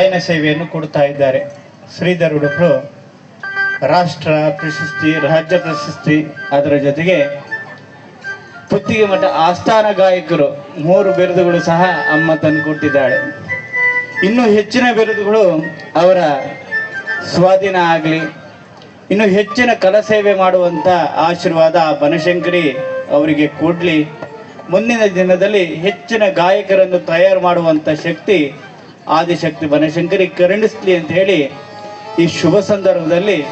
ಗಾಯನ ಸೇವೆಯನ್ನು ಕೊಡ್ತಾ ಇದ್ದಾರೆ. ಶ್ರೀಧರ್ ಉಡುಪರು, ರಾಷ್ಟ್ರ ಪ್ರಶಸ್ತಿ, ರಾಜ್ಯ ಪ್ರಶಸ್ತಿ, ಅದರ ಜೊತೆಗೆ ಪುತ್ತಿಗೆ ಮಠ ಆಸ್ಥಾನ ಗಾಯಕರು ಮೂರು ಬಿರುದುಗಳು ಸಹ ಅಮ್ಮ ತಂದು ಕೊಟ್ಟಿದ್ದಾಳೆ. ಇನ್ನು ಹೆಚ್ಚಿನ ಬಿರುದುಗಳು ಅವರ ಸ್ವಾಧೀನ ಆಗಲಿ, ಇನ್ನು ಹೆಚ್ಚಿನ ಕಲಸೇವೆ ಮಾಡುವಂತ ಆಶೀರ್ವಾದ ಬನಶಂಕರಿ ಅವರಿಗೆ ಕೊಡ್ಲಿ. ಮುಂದಿನ ದಿನದಲ್ಲಿ ಹೆಚ್ಚಿನ ಗಾಯಕರನ್ನು ತಯಾರು ಮಾಡುವಂತ ಶಕ್ತಿ ಆದಿಶಕ್ತಿ ಬನಶಂಕರಿ ಕರುಣಿಸ್ಲಿ ಅಂತ ಹೇಳಿ ಈ ಶುಭ ಸಂದರ್ಭದಲ್ಲಿ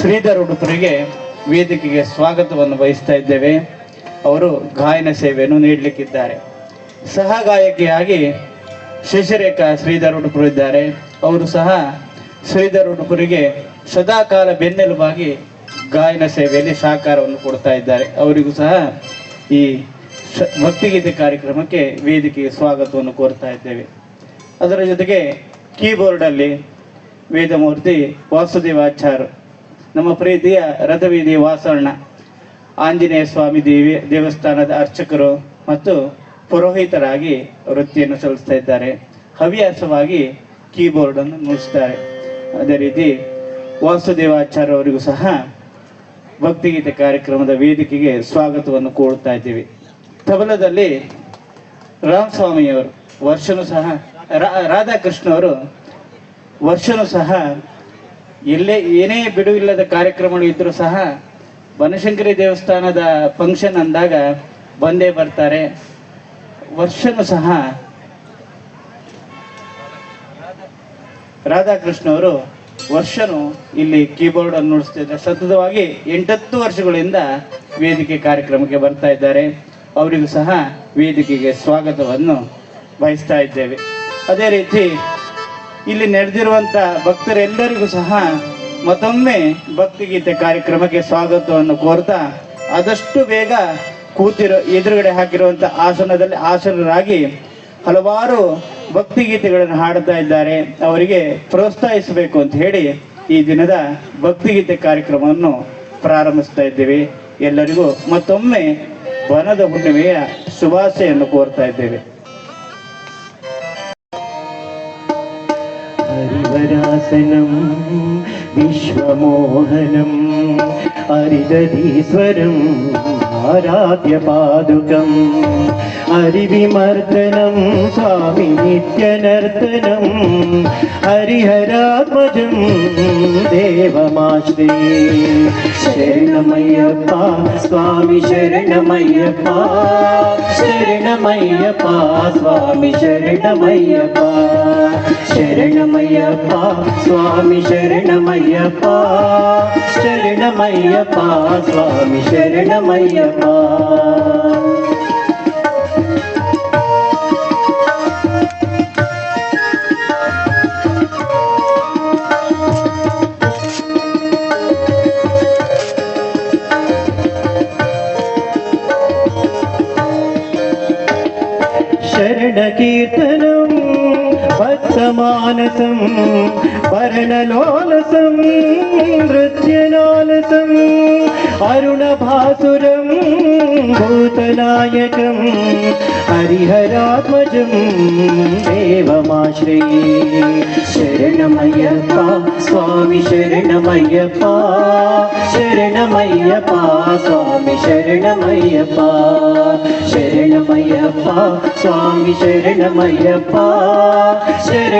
ಶ್ರೀಧರ್ ಉಡುಪರಿಗೆ ವೇದಿಕೆಗೆ ಸ್ವಾಗತವನ್ನು ಬಯಸ್ತಾ ಇದ್ದೇವೆ. ಅವರು ಗಾಯನ ಸೇವೆಯನ್ನು ನೀಡಲಿಕ್ಕಿದ್ದಾರೆ. ಸಹ ಗಾಯಕಿಯಾಗಿ ಶಶಿರೇಖಾ ಶ್ರೀಧರ್ ಉಡುಪರು ಇದ್ದಾರೆ. ಅವರು ಸಹ ಶ್ರೀಧರ್ ಉಡುಪರಿಗೆ ಸದಾಕಾಲ ಬೆನ್ನೆಲುಬಾಗಿ ಗಾಯನ ಸೇವೆಯಲ್ಲಿ ಸಹಕಾರವನ್ನು ಕೊಡ್ತಾ ಇದ್ದಾರೆ. ಅವರಿಗೂ ಸಹ ಈ ಭಕ್ತಿಗೀತೆ ಕಾರ್ಯಕ್ರಮಕ್ಕೆ ವೇದಿಕೆಗೆ ಸ್ವಾಗತವನ್ನು ಕೋರ್ತಾ ಇದ್ದೇವೆ. ಅದರ ಜೊತೆಗೆ ಕೀಬೋರ್ಡಲ್ಲಿ ವೇದಮೂರ್ತಿ ವಾಸುದೇವಾಚಾರ್, ನಮ್ಮ ಪ್ರೀತಿಯ ರಥವೀದಿ ವಾಸವಣ್ಣ ಆಂಜನೇಯ ಸ್ವಾಮಿ ದೇವಿ, ದೇವಸ್ಥಾನದ ಅರ್ಚಕರು ಮತ್ತು ಪುರೋಹಿತರಾಗಿ ವೃತ್ತಿಯನ್ನು ಸಲ್ಲಿಸ್ತಾ ಇದ್ದಾರೆ. ಹವ್ಯಾಸವಾಗಿ ಕೀಬೋರ್ಡ್ ಅನ್ನು ನುಡಿಸ್ತಾರೆ ಅದೇ ರೀತಿ ವಾಸುದೇವಾಚಾರ್ಯ ಅವರಿಗೂ ಸಹ ಭಕ್ತಿಗೀತೆ ಕಾರ್ಯಕ್ರಮದ ವೇದಿಕೆಗೆ ಸ್ವಾಗತವನ್ನು ಕೋರುತ್ತಾ ಇದ್ದೀವಿ. ತಬಲದಲ್ಲಿ ರಾಮಸ್ವಾಮಿಯವರು ವರ್ಷನೂ ಸಹ ರಾಧಾಕೃಷ್ಣ ಅವರು ವರ್ಷನೂ ಸಹ ಎಲ್ಲೇ ಏನೇ ಬಿಡುವಿಲ್ಲದ ಕಾರ್ಯಕ್ರಮಗಳು ಇದ್ದರೂ ಸಹ ಬನಶಂಕರಿ ದೇವಸ್ಥಾನದ ಫಂಕ್ಷನ್ ಅಂದಾಗ ಬಂದೇ ಬರ್ತಾರೆ. ವರ್ಷನೂ ಸಹ ರಾಧಾಕೃಷ್ಣ ಅವರು ವರ್ಷನು ಇಲ್ಲಿ ಕೀಬೋರ್ಡ್ ಅನ್ನು ನುಡಿಸ್ತಿದ್ದಾರೆ. ಸತತವಾಗಿ ಎಂಟತ್ತು ವರ್ಷಗಳಿಂದ ವೇದಿಕೆ ಕಾರ್ಯಕ್ರಮಕ್ಕೆ ಬರ್ತಾ ಇದ್ದಾರೆ. ಅವರಿಗೂ ಸಹ ವೇದಿಕೆಗೆ ಸ್ವಾಗತವನ್ನು ಬಯಸ್ತಾ ಇದ್ದೇವೆ. ಅದೇ ರೀತಿ ಇಲ್ಲಿ ನಡೆದಿರುವಂತ ಭಕ್ತರೆಲ್ಲರಿಗೂ ಸಹ ಮತ್ತೊಮ್ಮೆ ಭಕ್ತಿಗೀತೆ ಕಾರ್ಯಕ್ರಮಕ್ಕೆ ಸ್ವಾಗತವನ್ನು ಕೋರ್ತಾ ಆದಷ್ಟು ಬೇಗ ಕೂತಿರೋ, ಎದುರುಗಡೆ ಹಾಕಿರುವಂತ ಆಸನದಲ್ಲಿ ಆಸನರಾಗಿ ಹಲವಾರು ಭಕ್ತಿಗೀತೆಗಳನ್ನು ಹಾಡುತ್ತಾ ಇದ್ದಾರೆ. ಅವರಿಗೆ ಪ್ರೋತ್ಸಾಹಿಸಬೇಕು ಅಂತ ಹೇಳಿ ಈ ದಿನದ ಭಕ್ತಿಗೀತೆ ಕಾರ್ಯಕ್ರಮವನ್ನು ಪ್ರಾರಂಭಿಸ್ತಾ ಇದ್ದೇವೆ. ಎಲ್ಲರಿಗೂ ಮತ್ತೊಮ್ಮೆ ವನದ ಹುಣ್ಣಿಮೆಯ ಶುಭಾಶಯನ್ನು ಕೋರ್ತಾ ಇದ್ದೇವೆ. रासनम् विश्वमोहनम् हरिरधीश्वरम् आराध्यपादुकम् ഹരിവിമർദ്ദനം സ്വാമി നിത്യനർത്തനം ഹരിഹരാത്മജം ദേവമാശ്രീ. ശരണമയ്യപ്പ സ്വാമി ശരണമയ്യപ്പ ശരണമയ്യപ്പ സ്വാമി ശരണമയ്യപ്പ. ശരണമയ്യപ്പ സ്വാമി ശരണമയ്യപ്പ ശരണമയ്യപ്പ സ്വാമി ശരണമയ്യപ്പ. ಕೀರ್ತನ समानसं वर्णलोलसं नृत्यलोलसम् अरुणभासुरं, भूतनायकं, हरिहरात्मजं, देवमाश्रये। शरणमय्यप्पा, स्वामि शरणमय्यप्पा शरण्य स्वामि शरणमय्यप्पा शरणमय्यप्पा, स्वामि शरणमय्यप्पा, शरण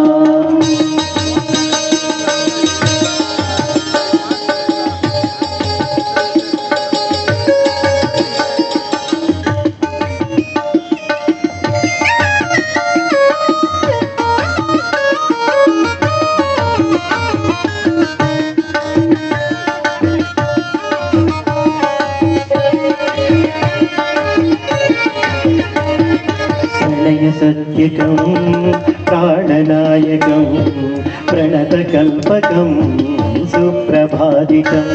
प्राणनायकं प्रणतकल्पकं സുപ്രഭാതികം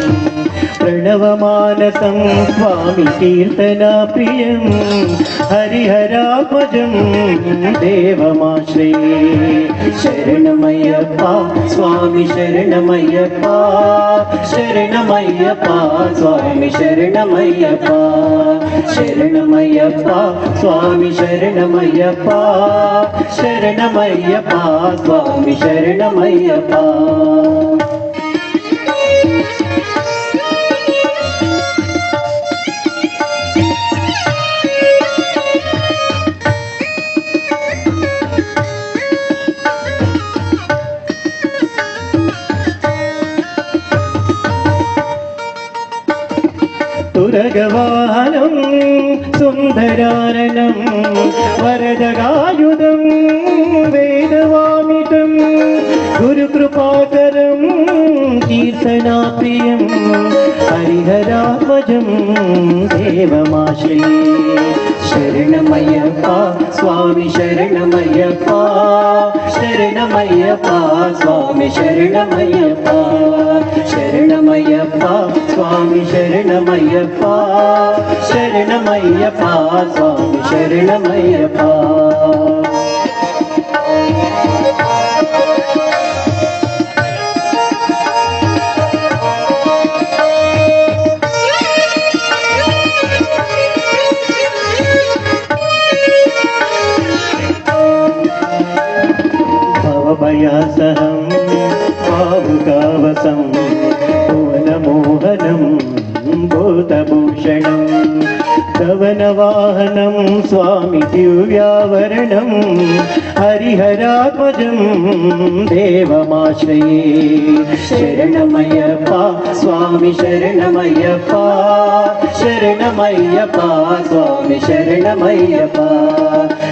പ്രണവമാനസം സ്വാമി കീർത്തനാപ്രിയം ഹരിഹരാത്മജം ദേവമാശ്രയേ. ശരണമയ്യപ്പ സ്വാമി ശരണമയ്യപ്പ ശരണമയ്യപ്പ സ്വാമി ശരണമയ്യപ്പ ശരണമയ്യപ്പ സ്വാമി ശരണമയ്യപ്പ ശരണമയ്യപ്പ സ്വാമി ശരണമയ്യപ്പ. കണ്ടകവാഹനം സുന്ദരാനനം വരദകായുധം വേദവാമിതം ഗുരുകൃപാകരം കീർത്തനാപ്രിയം ഹരിഹരാമജം ദേവമാശ്രീ ശരണമയ്യപ്പ സ്വാമി ശരണമയ്യപ്പ. शरणमय स्वामि शरणमय्य पा स्वामि शरणमय्य परणमय्य स्वामि शरणमय मया सहं भावुकावसं पनमोहनं भूतभूषणं धवनवाहनं स्वामि दिव्यावरणं हरिहरात्मजं देवमाश्रये। शरणमयपा स्वामि शरणमय्यपा शरणमय्यपा स्वामि शरणमय्यपा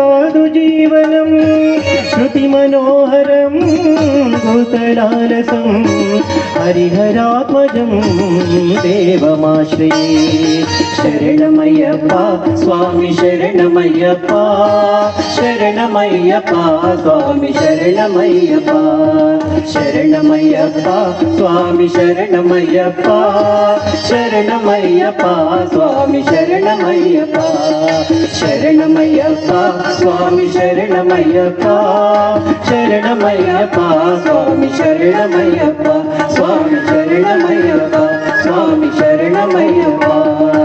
साधुजीवनं श्रुतिमनोहरं भूतलालसं हरिहरात्मजं देवमाश्रये। शरणमय्यप्पा स्वामि शरणमय्यप्पा शरणमय्यप्पा स्वामि शरणमय्यप्पा शरणमय्यप्पा स्वामि शरणमय्यप्पा शरणमय्यप्पा स्वामि शरणमय्यप्पा शरणमय्यप्पा स्वामि शरणमय्यप्पा शरणमय्यप्पा स्वामि शरणमय्यप्पा स्वामि शरणमय्यप्पा स्वामि शरणमय्यप्पा